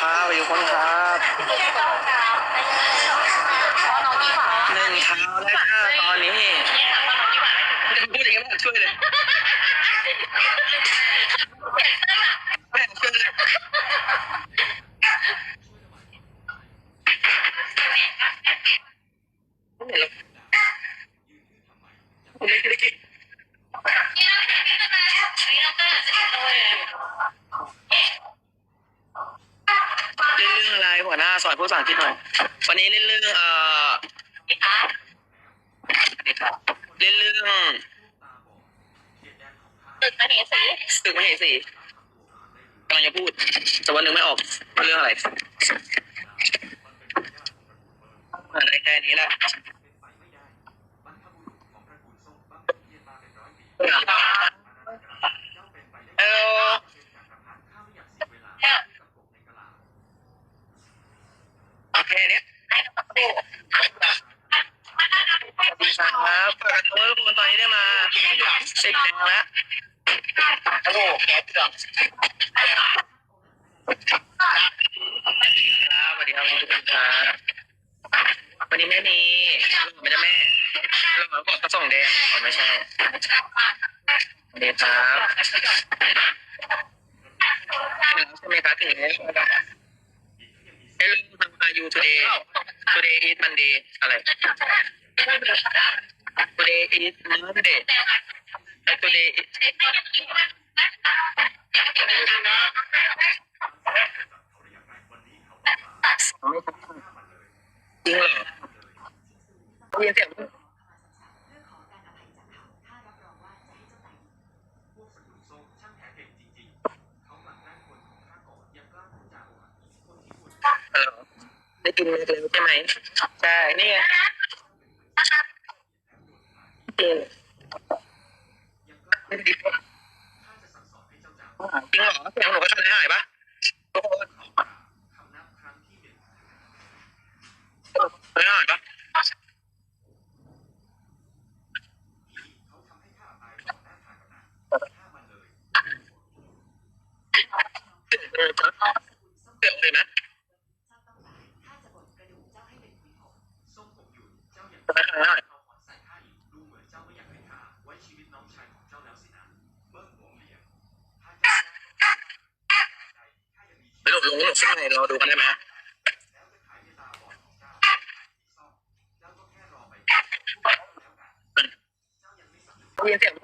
ครับสวัสดีคนครับหนึ่งเท้าแล้วก็ตอนนี้จะพูดอย่างนี้ไม่ช่วยเลยไม่ช่วยเลยไม่เห็นหรอกผมไม่ได้ หัวหน้าสอนพูดภาษาอังกฤษหน่อย วันนี้เล่นเรื่องเอ่อเล่นเรื่องตึกมเหสีตึกมเหสีกำลังจะพูด แต่วันนึงไม่ออกว่าเรื่องอะไรอ่าได้แค่นี้แหละเออโอเคเนี้ย ให้กับประตู สวัสดี ครับเปิดประตูให้ทุกคนตอนนี้ได้มาสิบแดงแล้วโอ้โหแก๊สจังสวัสดีครับสวัสดีครับทุกคนครับวันนี้ไม่มีไม่ได้แม่เราบอกกระส่งแดงอ๋อไม่ใช่สวัสดีครับถึงแล้วใช่ไหมครับถึงแล้วเฮ้ยลืมทำอายุ today today is Monday อะไร today is Monday today is จริงเหรอได้ยินเสียงไหมเออได้กินเล็กๆใช่ไหม ใช่ นี่ไง จริงจริงเหรอเสียงหนูก็ทำได้หายปะ ลงหมดใช่เราดูกันได้ไหมเรียนเสียง